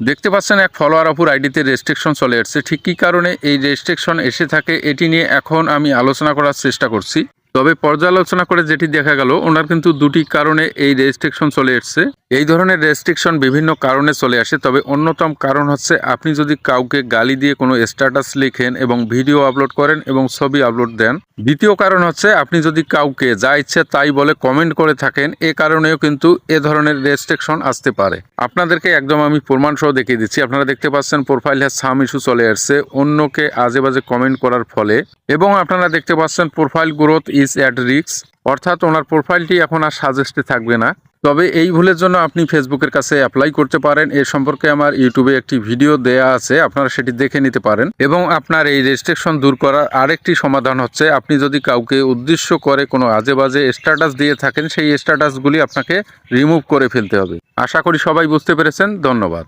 দেখতে পাচ্ছেন এক ফলোয়ার অপুর আইডিতে রেস্ট্রিকশন চলে আসছে ঠিক কী কারণে এই রেস্ট্রিকশন এসে থাকে এটি নিয়ে এখন আমি আলোচনা করার চেষ্টা করছি। তবে পর্যালোচনা করে যেটি দেখা গেল, ওনার কিন্তু দুটি কারণে এই রেস্ট্রিকশন চলে এসছে। এই ধরনের রেস্ট্রিকশন বিভিন্ন কারণে চলে আসে, তবে অন্যতম কারণ হচ্ছে আপনি যদি কাউকে গালি দিয়ে কোনো স্ট্যাটাস লিখেন এবং ভিডিও আপলোড করেন এবং ছবি আপলোড দেন দ্বিতীয় কারণ হচ্ছে, আপনি যদি কাউকে যা ইচ্ছে তাই বলে কমেন্ট করে থাকেন, এ কারণেও কিন্তু এ ধরনের রেস্ট্রিকশন আসতে পারে। আপনাদেরকে একদম আমি প্রমাণ সহ দেখিয়ে দিচ্ছি। আপনারা দেখতে পাচ্ছেন প্রোফাইল হ্যাঁ সাম ইস্যু চলে আসছে। অন্যকে আজে বাজে কমেন্ট করার ফলে। এবং আপনারা দেখতে পাচ্ছেন প্রোফাইল গ্রোথ ইজ অ্যাট রিক্স অর্থাৎ ওনার প্রোফাইলটি এখন আর সাজেস্টে থাকবে না। তবে এই ভুলের জন্য আপনি ফেসবুকের কাছে অ্যাপ্লাই করতে পারেন। এ সম্পর্কে আমার ইউটিউবে একটি ভিডিও দেয়া আছে, আপনারা সেটি দেখে নিতে পারেন। এবং আপনার এই রেস্ট্রিকশন দূর করার আরেকটি সমাধান হচ্ছে, আপনি যদি কাউকে উদ্দেশ্য করে কোনো আজে বাজে স্ট্যাটাস দিয়ে থাকেন, সেই স্ট্যাটাসগুলি আপনাকে রিমুভ করে ফেলতে হবে। আশা করি সবাই বুঝতে পেরেছেন। ধন্যবাদ।